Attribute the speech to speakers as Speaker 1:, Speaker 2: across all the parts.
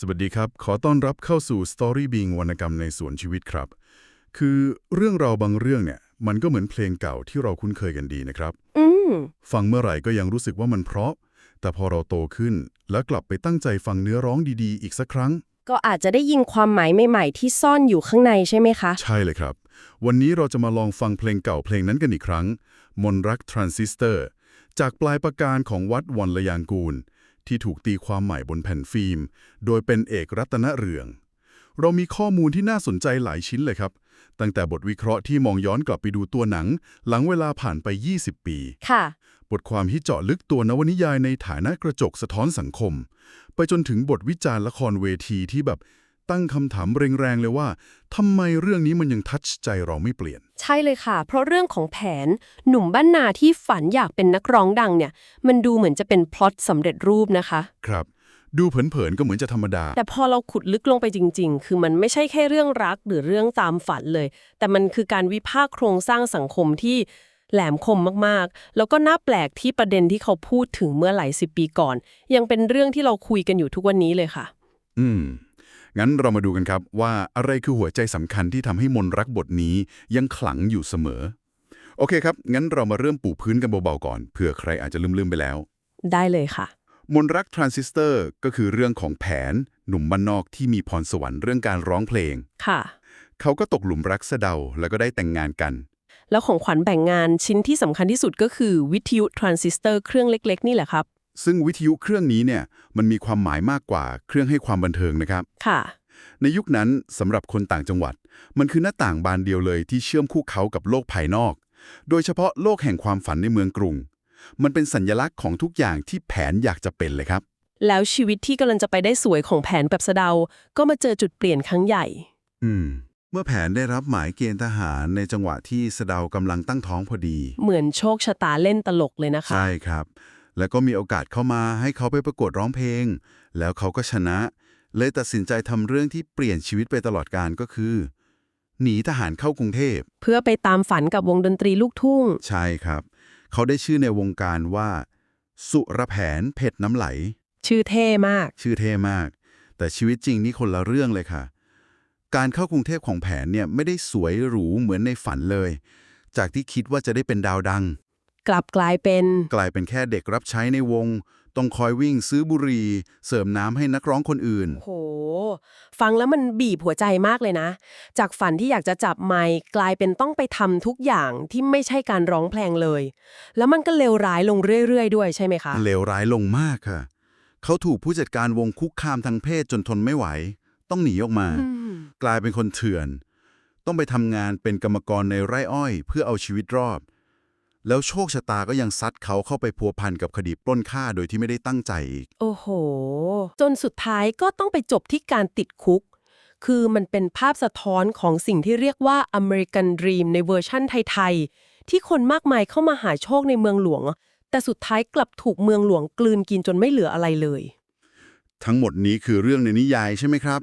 Speaker 1: สวัสดีครับ ขอต้อนรับเข้าสู่ Story Being วรรณกรรมในสวนชีวิตครับ คือเรื่องราวบางเรื่องเนี่ย มันก็เหมือนเพลงเก่าที่เราคุ้นเคยกันดีนะครับ
Speaker 2: อืม
Speaker 1: ฟังเมื่อไหร่ก็ยังรู้สึกว่ามันเพราะ แต่พอเราโตขึ้นแล้วกลับไปตั้งใจฟังเนื้อร้องดีๆ อีกสักครั้ง
Speaker 2: ก็อาจจะได้ยินความหมายใหม่ๆที่ซ่อนอยู่ข้างในใช่ไหมคะ
Speaker 1: ใช่เลยครับ วันนี้เราจะมาลองฟังเพลงเก่าเพลงนั้นกันอีกครั้ง มนรักทรานซิสเตอร์ จากปลายประการของวัดวันละยางกูล ที่ถูกตีความใหม่บนแผ่นฟิล์ม โดยเป็นเอกรัตนเรือง เรามีข้อมูลที่น่าสนใจหลายชิ้นเลยครับ ตั้งแต่บทวิเคราะห์ที่มองย้อนกลับไปดูตัวหนัง หลังเวลาผ่านไป 20 ปี
Speaker 2: ค่ะ
Speaker 1: บทความที่เจาะลึกตัวนวนิยายในฐานะกระจกสะท้อนสังคม ไปจนถึงบทวิจารณ์ละครเวทีที่แบบตั้งคำถามแรงๆเลยว่าทำไมเรื่องนี้มันยังทัชใจเราไม่เปลี่ยน
Speaker 2: ใช่เลยค่ะ เพราะเรื่องของแผนหนุ่มบ้านนาที่ฝันอยากเป็นนักร้องดังเนี่ย มันดูเหมือนจะเป็นพล็อตสำเร็จรูปนะคะ
Speaker 1: ครับ ดูเผินๆก็เหมือนจะธรรมดา
Speaker 2: แต่พอเราขุดลึกลงไปจริง ๆ คือมันไม่ใช่แค่เรื่องรักหรือเรื่องตามฝันเลย แต่มันคือการวิพากษ์โครงสร้างสังคมที่แหลมคมมากๆ แล้วก็น่าแปลกที่ประเด็นที่เขาพูดถึงเมื่อหลายสิบปีก่อน ยังเป็นเรื่องที่เราคุยกันอยู่ทุกวันนี้เลยค่ะ
Speaker 1: อืม งั้นเรามาดูกันครับว่าอะไรคือหัวใจสำคัญที่ทำให้มนรักบทนี้ยังขลังอยู่เสมอ โอเคครับ งั้นเรามาเริ่มปูพื้นกันเบาๆก่อนเผื่อใครอาจจะลืมๆไปแล้ว
Speaker 2: ได้เลยค่ะ
Speaker 1: มนรักทรานซิสเตอร์ก็คือเรื่องของแผน หนุ่มบ้านนอกที่มีพรสวรรค์เรื่องการร้องเพลง
Speaker 2: ค่ะ
Speaker 1: เขาก็ตกหลุมรักสะเดาแล้วก็ได้แต่งงานกัน
Speaker 2: แล้วของขวัญแบ่งงานชิ้นที่สำคัญที่สุดก็คือวิทยุทรานซิสเตอร์เครื่องเล็ก ๆ นี่แหละครับ
Speaker 1: ซึ่งวิทยุเครื่องนี้เนี่ยมันมีความหมายมากกว่าเครื่องให้ความบันเทิงนะครับ
Speaker 2: ค่ะ
Speaker 1: ในยุคนั้นสำหรับคนต่างจังหวัด มันคือหน้าต่างบานเดียวเลยที่เชื่อมคู่เขากับโลกภายนอก โดยเฉพาะโลกแห่งความฝันในเมืองกรุง มันเป็นสัญญลักษณ์ของทุกอย่างที่แผนอยากจะเป็นเลยครับ
Speaker 2: แล้วชีวิตที่กำลังจะไปได้สวยของแผนแบบสะเดา ก็มาเจอจุดเปลี่ยนครั้งใหญ่
Speaker 1: อืม เมื่อแผนได้รับหมายเกณฑ์ทหารในจังหวะที่สะเดากำลังตั้งท้องพอดี
Speaker 2: เหมือนโชคชะตาเล่นตลกเลยนะคะ
Speaker 1: ใช่ครับ แล้วก็มีโอกาสเข้ามาให้เขาไปประกวดร้องเพลง แล้วเขาก็ชนะ เลยตัดสินใจทำเรื่องที่เปลี่ยนชีวิตไปตลอดการก็คือ หนีทหารเข้ากรุงเทพ
Speaker 2: เพื่อไปตามฝันกับวงดนตรีลูกทุ่ง
Speaker 1: ใช่ครับ เขาได้ชื่อในวงการว่า สุรแผนเผ็ดน้ำไหล
Speaker 2: ชื่อเท่มาก
Speaker 1: ชื่อเท่มาก แต่ชีวิตจริงนี่คนละเรื่องเลยค่ะ การเข้ากรุงเทพของแผนเนี่ยไม่ได้สวยหรูเหมือนในฝันเลย จากที่คิดว่าจะได้เป็นดาวดัง
Speaker 2: กลับกลายเป็น
Speaker 1: กลายเป็นแค่เด็กรับใช้ในวง ต้องคอยวิ่งซื้อบุหรี่ เสริมน้ำให้นักร้องคนอื่น
Speaker 2: โห ฟังแล้วมันบีบหัวใจมากเลยนะ จากฝันที่อยากจะจับไมค์กลายเป็นต้องไปทำทุกอย่างที่ไม่ใช่การร้องเพลงเลย แล้วมันก็เลวร้ายลงเรื่อย ๆ ด้วยใช่ไหมคะ
Speaker 1: เลวร้ายลงมากค่ะ เขาถูกผู้จัดการวงคุกคามทางเพศจนทนไม่ไหว ต้องหนีออกมา
Speaker 2: อืม
Speaker 1: กลายเป็นคนเถื่อน ต้องไปทำงานเป็นกรรมกรในไร่อ้อย เพื่อเอาชีวิตรอด แล้วโชคชะตาก็ยังซัดเขาเข้าไปพัวพันกับคดีปล้นฆ่าโดยที่ไม่ได้ตั้งใจอีก
Speaker 2: โอ้โห จนสุดท้ายก็ต้องไปจบที่การติดคุก คือมันเป็นภาพสะท้อนของสิ่งที่เรียกว่า American Dream ในเวอร์ชั่นไทย ๆ ที่คนมากมายเข้ามาหาโชคในเมืองหลวง แต่สุดท้ายกลับถูกเมืองหลวงกลืนกินจนไม่เหลืออะไรเลย
Speaker 1: ทั้งหมดนี้คือเรื่องในนิยายใช่ไหมครับ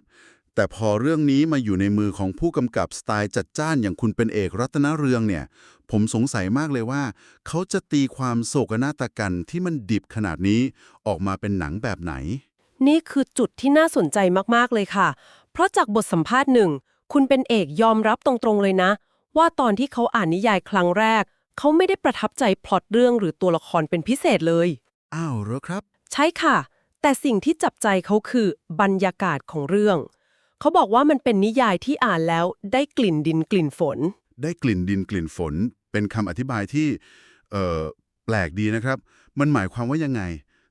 Speaker 1: แต่พอเรื่องนี้มาอยู่ในมือของผู้กำกับสไตล์จัดจ้านอย่างคุณเป็นเอกรัตนเรืองเนี่ย ผมสงสัยมากเลยว่า เขาจะตีความโศกนาฏกันที่มันดิบขนาดนี้ออกมาเป็นหนังแบบไหน
Speaker 2: นี่คือจุดที่น่าสนใจมากๆเลยค่ะ เพราะจากบทสัมภาษณ์หนึ่ง คุณเป็นเอกยอมรับตรงๆเลยนะ ว่าตอนที่เขาอ่านนิยายครั้งแรก เขาไม่ได้ประทับใจพล็อตเรื่องหรือตัวละครเป็นพิเศษเลย
Speaker 1: อ้าวเหรอครับ
Speaker 2: ใช่ค่ะ แต่สิ่งที่จับใจเขาคือบรรยากาศของเรื่อง เขาบอกว่ามันเป็นนิยายที่อ่านแล้วได้กลิ่นดินกลิ่นฝน
Speaker 1: ได้กลิ่นดินกลิ่นฝน เป็นคำอธิบายที่เแปลกดีนะครับ มันหมายความว่ายังไง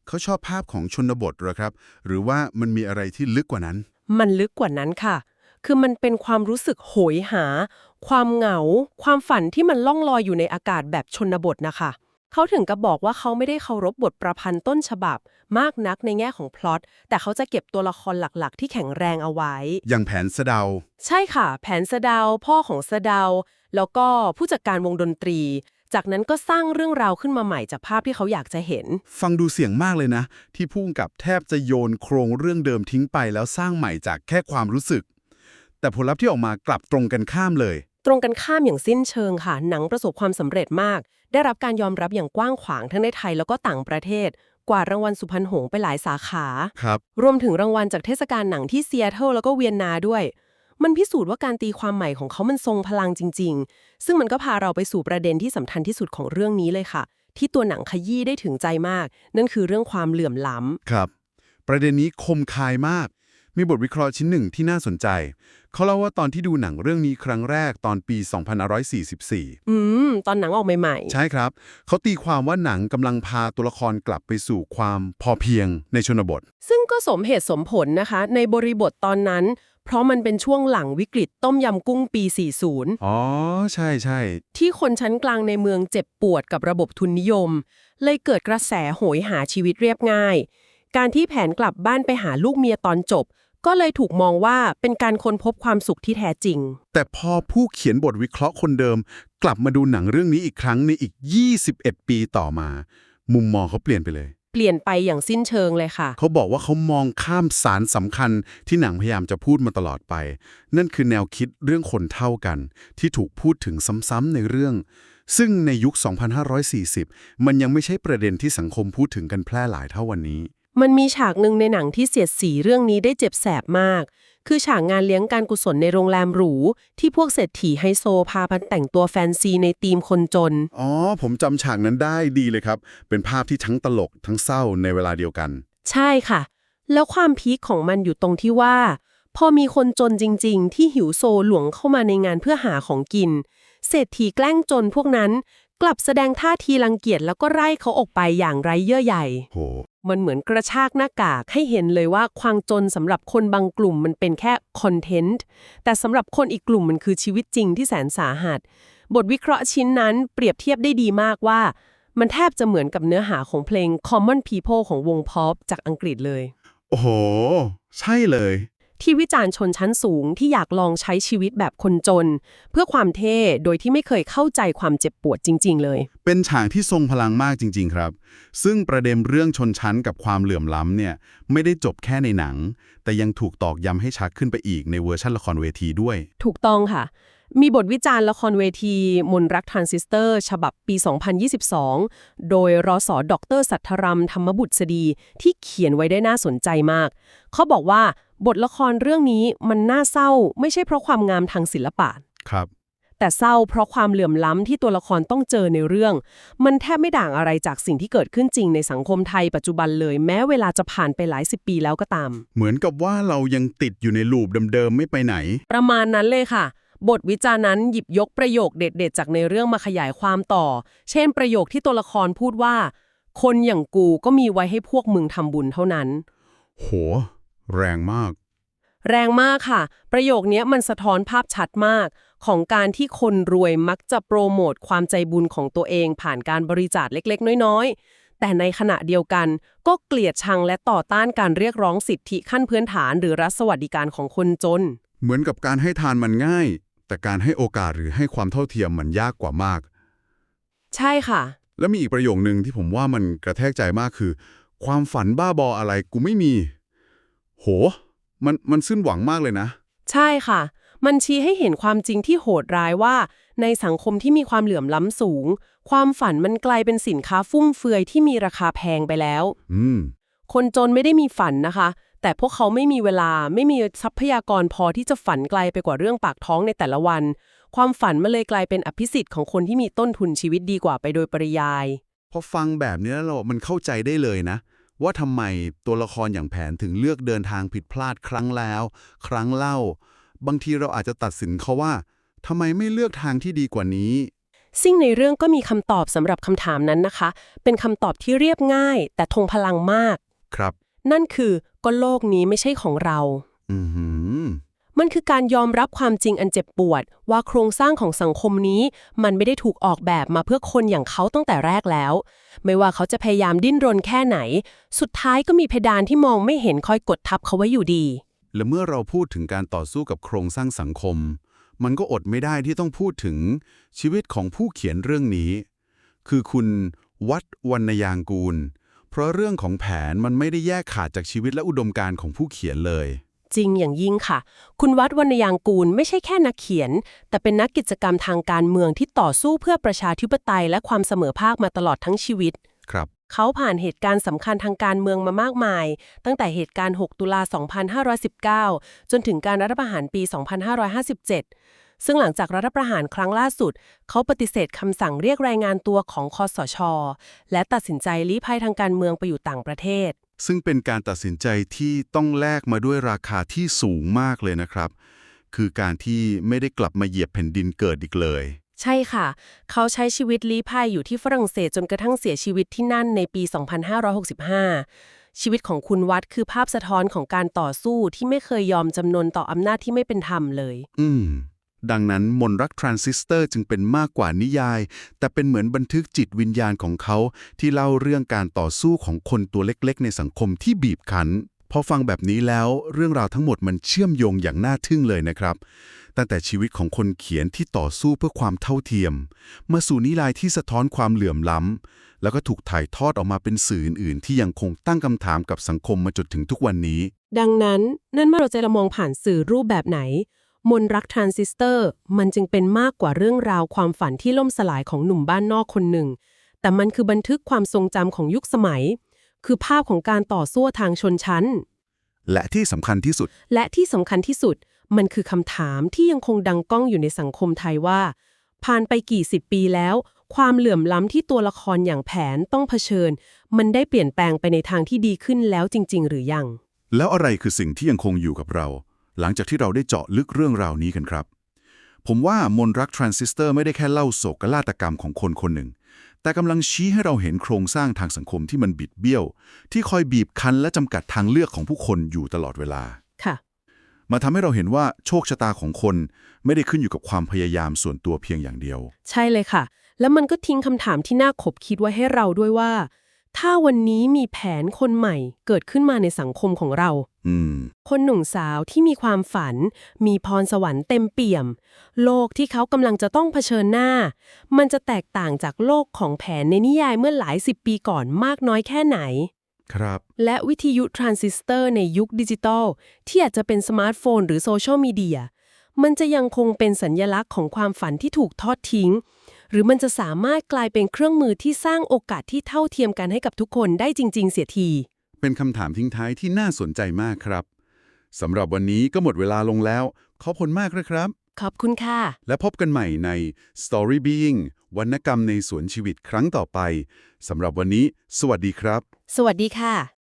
Speaker 1: เขาชอบภาพของชนบทเหรอครับ หรือว่ามันมีอะไรที่ลึกกว่านั้น
Speaker 2: มันลึกกว่านั้นค่ะ คือมันเป็นความรู้สึกโหยหา ความเหงา ความฝันที่มันล่องลอยอยู่ในอากาศแบบชนบทนะคะ เขาถึงกับบอกว่าเขาไม่ได้เคารพบทประพันธ์ต้นฉบับ มากนักในแง่ของพล็อต แต่เขาจะเก็บตัวละครหลักๆ ที่แข็งแรงเอาไว้
Speaker 1: อย่างแผนสะเดา
Speaker 2: ใช่ค่ะ แผนสะเดาวพ่อของสะเดาวแล้วก็ผู้จัดการวงดนตรี จากนั้นก็สร้างเรื่องราวขึ้นมาใหม่จากภาพที่เขาอยากจะเห็น
Speaker 1: ฟังดูเสี่ยงมากเลยนะ ที่พุ่งกับแทบจะโยนโครงเรื่องเดิมทิ้งไปแล้วสร้างใหม่จากแค่ความรู้สึก แต่ผลลัพธ์ที่ออกมากลับตรงกันข้ามเลย
Speaker 2: ตรงกันข้ามอย่างสิ้นเชิงค่ะ หนังประสบความสำเร็จมาก ได้รับการยอมรับอย่างกว้างขวางทั้งในไทยแล้วก็ต่างประเทศ กวาดรางวัลสุพรรณหงส์ไปหลายสาขา
Speaker 1: ครับ
Speaker 2: รวมถึงรางวัลจากเทศกาลหนังที่เซียเทิลแล้วก็เวียนนาด้วย มันพิสูจน์ว่าการตีความใหม่ของเขามันทรงพลังจริง ๆ ซึ่งมันก็พาเราไปสู่ประเด็นที่สำคัญที่สุดของเรื่องนี้เลยค่ะ ที่ตัวหนังขยี้ได้ถึงใจมาก นั่นคือเรื่องความเหลื่อมล้ำ
Speaker 1: ครับ ประเด็นนี้คมคายมาก มีบทวิเคราะห์ชิ้นหนึ่งที่น่าสนใจ เขาเล่าว่าตอนที่ดูหนังเรื่องนี้ครั้งแรกตอนปี 2544
Speaker 2: อืม ตอนหนังออกใหม่
Speaker 1: ใช่ครับ เขาตีความว่าหนังกำลังพาตัวละครกลับไปสู่ความพอเพียงในชนบท
Speaker 2: ๆซึ่งก็สมเหตุสมผลนะคะ ในบริบทตอนนั้น เพราะมันเป็นช่วงหลังวิกฤตต้มยำกุ้งปี 40
Speaker 1: อ๋อ ใช่ใช่
Speaker 2: ที่คนชั้นกลางในเมืองเจ็บปวดกับระบบทุนนิยม เลยเกิดกระแสโหยหาชีวิตเรียบง่าย การที่แผนกลับบ้านไปหาลูกเมียตอนจบ ก็เลยถูกมองว่าเป็นการค้นพบความสุขที่แท้จริง
Speaker 1: แต่พอผู้เขียนบทวิเคราะห์คนเดิม กลับมาดูหนังเรื่องนี้อีกครั้งในอีก 21 ปีต่อมา มุมมองเขาเปลี่ยนไปเลย
Speaker 2: เปลี่ยนไปอย่างสิ้นเชิงเลยค่ะ
Speaker 1: เขาบอกว่าเขามองข้ามสารสำคัญที่หนังพยายามจะพูดมาตลอดไป นั่นคือแนวคิดเรื่องคนเท่ากัน ที่ถูกพูดถึงซ้ำๆในเรื่อง ซึ่งในยุค 2540 มันยังไม่ใช่ประเด็นที่สังคมพูดถึงกันแพร่หลายเท่าวันนี้
Speaker 2: มันมีฉากหนึ่งในหนังที่เสียดสีเรื่องนี้ได้เจ็บแสบมาก คือฉากงานเลี้ยงการกุศลในโรงแรมหรู ที่พวกเศรษฐีไฮโซพาพันแต่งตัวแฟนซีในธีมคนจน
Speaker 1: อ๋อ ผมจำฉากนั้นได้ดีเลยครับ เป็นภาพที่ทั้งตลกทั้งเศร้าในเวลาเดียวกัน
Speaker 2: ใช่ค่ะ แล้วความพีคของมันอยู่ตรงที่ว่า พอมีคนจนจริง ๆ ที่หิวโซหลวงเข้ามาในงานเพื่อหาของกิน เศรษฐีแกล้งจนพวกนั้น กลับแสดงท่าทีรังเกียจแล้วก็ไล่เขาออกไปอย่างไร้เยื่อใย
Speaker 1: โห
Speaker 2: มันเหมือนกระชากหน้ากากให้เห็นเลยว่าความจนสำหรับคนบางกลุ่มมันเป็นแค่คอนเทนต์แต่สำหรับคนอีกกลุ่มมันคือชีวิตจริงที่แสนสาหัส บทวิเคราะห์ชิ้นนั้นเปรียบเทียบได้ดีมากว่า มันแทบจะเหมือนกับเนื้อหาของเพลง Common People ของวงพอปจากอังกฤษเลย
Speaker 1: โอ้โห ใช่เลย
Speaker 2: ที่วิจารณ์ชนชั้นสูงที่อยากลองใช้ชีวิตแบบคนจน เพื่อความเท่โดยที่ไม่เคยเข้าใจความเจ็บปวดจริง ๆ เลย
Speaker 1: เป็นฉากที่ทรงพลังมากจริง ๆ ครับ ซึ่งประเด็นเรื่องชนชั้นกับความเหลื่อมล้ำเนี่ยไม่ได้จบแค่ในหนัง แต่ยังถูกตอกย้ำให้ชัดขึ้นไปอีกในเวอร์ชันละครเวทีด้วย
Speaker 2: ถูกต้องค่ะมีบทวิจารณ์ละครเวที มนรักทรานซิสเตอร์ ฉบับปี 2022 โดยรอสอดรสัทธรัมธรรมบุตรสดี ที่เขียนไว้ได้น่าสนใจมาก เขาบอกว่า บทละครเรื่องนี้มันน่าเศร้าไม่ใช่เพราะความงามทางศิลปะ
Speaker 1: ครับ
Speaker 2: แต่เศร้าเพราะความเหลื่อมล้ำที่ตัวละครต้องเจอในเรื่อง มันแทบไม่ด่างอะไรจากสิ่งที่เกิดขึ้นจริงในสังคมไทยปัจจุบันเลย แม้เวลาจะผ่านไปหลายสิบปีแล้วก็ตาม
Speaker 1: เหมือนกับว่าเรายังติดอยู่ในลูปเดิมๆไม่ไปไหน
Speaker 2: ประมาณนั้นเลยค่ะ บทวิจารณ์นั้นหยิบยกประโยคเด็ดๆ จากในเรื่องมาขยายความต่อ เช่น ประโยคที่ตัวละครพูดว่า คนอย่างกูก็มีไว้ให้พวกมึงทำบุญเท่านั้น
Speaker 1: โห แรงมาก
Speaker 2: แรงมากค่ะ ประโยคนี้มันสะท้อนภาพชัดมาก ของการที่คนรวยมักจะโปรโมทความใจบุญของตัวเองผ่านการบริจาคเล็กๆ น้อยๆ แต่ในขณะเดียวกันก็เกลียดชังและต่อต้านการเรียกร้องสิทธิขั้นพื้นฐาน หรือรัฐสวัสดิการของคนจน
Speaker 1: เหมือนกับการให้ทานมันง่าย แต่การให้โอกาสหรือให้ความเท่าเทียมมันยากกว่ามาก
Speaker 2: ใช่ค่ะ
Speaker 1: แล้วมีอีกประโยคนึงที่ผมว่ามันกระแทกใจมากคือ ความฝันบ้าบออะไรกูไม่มี โห มันมันสิ้นหวังมากเลยนะ
Speaker 2: ใช่ค่ะ มันชี้ให้เห็นความจริงที่โหดร้ายว่า ในสังคมที่มีความเหลื่อมล้ำสูง ความฝันมันกลายเป็นสินค้าฟุ่มเฟือยที่มีราคาแพงไปแล้ว
Speaker 1: อืม
Speaker 2: คนจนไม่ได้มีฝันนะคะ แต่พวกเขาไม่มีเวลาไม่มีทรัพยากรพอที่จะฝันไกลไปกว่าเรื่องปากท้องในแต่ละวัน ความฝันมันเลยกลายเป็นอภิสิทธิ์ของคนที่มีต้นทุนชีวิตดีกว่าไปโดยปริยาย
Speaker 1: พอฟังแบบนี้แล้วเรามันเข้าใจได้เลยนะ ว่าทำไมตัวละครอย่างแผนถึงเลือกเดินทางผิดพลาดครั้งแล้ว ครั้งเล่า บางทีเราอาจจะตัดสินเขาว่าทำไมไม่เลือกทางที่ดีกว่านี้
Speaker 2: ซึ่งในเรื่องก็มีคำตอบสำหรับคำถามนั้นนะคะ เป็นคำตอบที่เรียบง่าย แต่ทงพลังมาก
Speaker 1: ครับ
Speaker 2: นั่นคือก็โลกนี้ไม่ใช่ของเรา
Speaker 1: อือหือ
Speaker 2: มันคือการยอมรับความจริงอันเจ็บปวด ว่าโครงสร้างของสังคมนี้ มันไม่ได้ถูกออกแบบมาเพื่อคนอย่างเขาตั้งแต่แรกแล้ว ไม่ว่าเขาจะพยายามดิ้นรนแค่ไหน สุดท้ายก็มีเพดานที่มองไม่เห็นคอยกดทับเขาไว้อยู่ดี
Speaker 1: และเมื่อเราพูดถึงการต่อสู้กับโครงสร้างสังคม มันก็อดไม่ได้ที่ต้องพูดถึงชีวิตของผู้เขียนเรื่องนี้ คือคุณวัดวรรณยางกูล เพราะเรื่องของแผนมันไม่ได้แยกขาดจากชีวิตและอุดมการณ์ของผู้เขียนเลย
Speaker 2: จริงอย่างยิ่งค่ะ คุณวัดวรรณยางกูลไม่ใช่แค่นักเขียน แต่เป็นนักกิจกรรมทางการเมืองที่ต่อสู้เพื่อประชาธิปไตยและความเสมอภาคมาตลอดทั้งชีวิต
Speaker 1: ครับ
Speaker 2: เขาผ่านเหตุการณ์สำคัญทางการเมืองมามากมาย ตั้งแต่เหตุการณ์ 6 ตุลา 2519 จนถึงการรัฐประหารปี 2557 ซึ่งหลังจากรัฐประหารครั้งล่าสุด เขาปฏิเสธคำสั่งเรียกรายงานตัวของคอสช และตัดสินใจลี้ภัยทางการเมืองไปอยู่ต่างประเทศ
Speaker 1: ซึ่งเป็นการตัดสินใจที่ต้องแลกมาด้วยราคาที่สูงมากเลยนะครับ คือการที่ไม่ได้กลับมาเหยียบแผ่นดินเกิดอีกเลย
Speaker 2: ใช่ค่ะ เขาใช้ชีวิตลี้ภัยอยู่ที่ฝรั่งเศสจนกระทั่งเสียชีวิตที่นั่นในปี 2565 ชีวิตของคุณวัดคือภาพสะท้อนของการต่อสู้ที่ไม่เคยยอมจำนนต่ออำนาจที่ไม่เป็นธรรมเลย
Speaker 1: อืม ดังนั้นมนรักทรานซิสเตอร์จึงเป็นมากกว่านิยาย แต่เป็นเหมือนบันทึกจิตวิญญาณของเขา ที่เล่าเรื่องการต่อสู้ของคนตัวเล็กๆ ในสังคมที่บีบคั้นพอฟังแบบนี้แล้วเรื่องราวทั้งหมดมันเชื่อมโยงอย่างน่าทึ่งเลยนะครับ ตั้งแต่ชีวิตของคนเขียนที่ต่อสู้เพื่อความเท่าเทียม มาสู่นิยายที่สะท้อนความเหลื่อมล้ำ แล้วก็ถูกถ่ายทอดออกมาเป็นสื่ออื่นๆ ที่ยังคงตั้งคำถามกับสังคมมาจนถึงทุกวันนี้
Speaker 2: ดังนั้นนั่นเมื่อเราจะมองผ่านสื่อรูปแบบไหน มนรักทรานซิสเตอร์ มันจึงเป็นมากกว่าเรื่องราวความฝันที่ล่มสลายของหนุ่มบ้านนอกคนหนึ่ง แต่มันคือบันทึกความทรงจำของยุคสมัย คือภาพของการต่อสู้ทางชนชั้น
Speaker 1: และที่สำคัญที่สุด
Speaker 2: และที่สำคัญที่สุด มันคือคำถามที่ยังคงดังก้องอยู่ในสังคมไทยว่า ผ่านไปกี่สิบปีแล้ว ความเหลื่อมล้ำที่ตัวละครอย่างแผนต้องเผชิญ มันได้เปลี่ยนแปลงไปในทางที่ดีขึ้นแล้วจริง ๆ หรือยัง
Speaker 1: แล้วอะไรคือสิ่งที่ยังคงอยู่กับเรา หลังจากที่เราได้เจาะลึกเรื่องราวนี้กันครับ ผมว่ามนรักทรานซิสเตอร์ไม่ได้แค่เล่าโศกนาฏกรรมของคนคนหนึ่ง แต่กำลังชี้ให้เราเห็นโครงสร้างทางสังคมที่มันบิดเบี้ยว ที่คอยบีบคั้นและจำกัดทางเลือกของผู้คนอยู่ตลอดเวลา
Speaker 2: ค่ะ
Speaker 1: มาทำให้เราเห็นว่าโชคชะตาของคนไม่ได้ขึ้นอยู่กับความพยายามส่วนตัวเพียงอย่างเดียว
Speaker 2: ใช่เลยค่ะ แล้วมันก็ทิ้งคำถามที่น่าขบคิดไว้ให้เราด้วยว่า ถ้าวันนี้มีแผนคนใหม่เกิดขึ้นมาในสังคมของเรา
Speaker 1: อืม
Speaker 2: คนหนุ่มสาวที่มีความฝัน มีพรสวรรค์เต็มเปี่ยม โลกที่เขากำลังจะต้องเผชิญหน้า มันจะแตกต่างจากโลกของแผนในนิยายเมื่อหลายสิบปีก่อนมากน้อยแค่ไหน
Speaker 1: ครับ
Speaker 2: และวิทยุทรานซิสเตอร์ในยุคดิจิตอลที่อาจจะเป็นสมาร์ทโฟนหรือโซเชียลมีเดีย มันจะยังคงเป็นสัญญลักษณ์ของความฝันที่ถูกทอดทิ้ง หรือมันจะสามารถกลายเป็นเครื่องมือที่สร้างโอกาสที่เท่าเทียมกันให้กับทุกคนได้จริง ๆ เสียที
Speaker 1: เป็นคำถามทิ้งท้ายที่น่าสนใจมากครับสำหรับวันนี้ก็หมดเวลาลงแล้ว ขอบคุณมากนะครับ
Speaker 2: ขอบคุณค่ะ
Speaker 1: และพบกันใหม่ใน Story Being วรรณกรรมในสวนชีวิตครั้งต่อไปสำหรับวันนี้ สวัสดีครับ
Speaker 2: สวัสดีค่ะ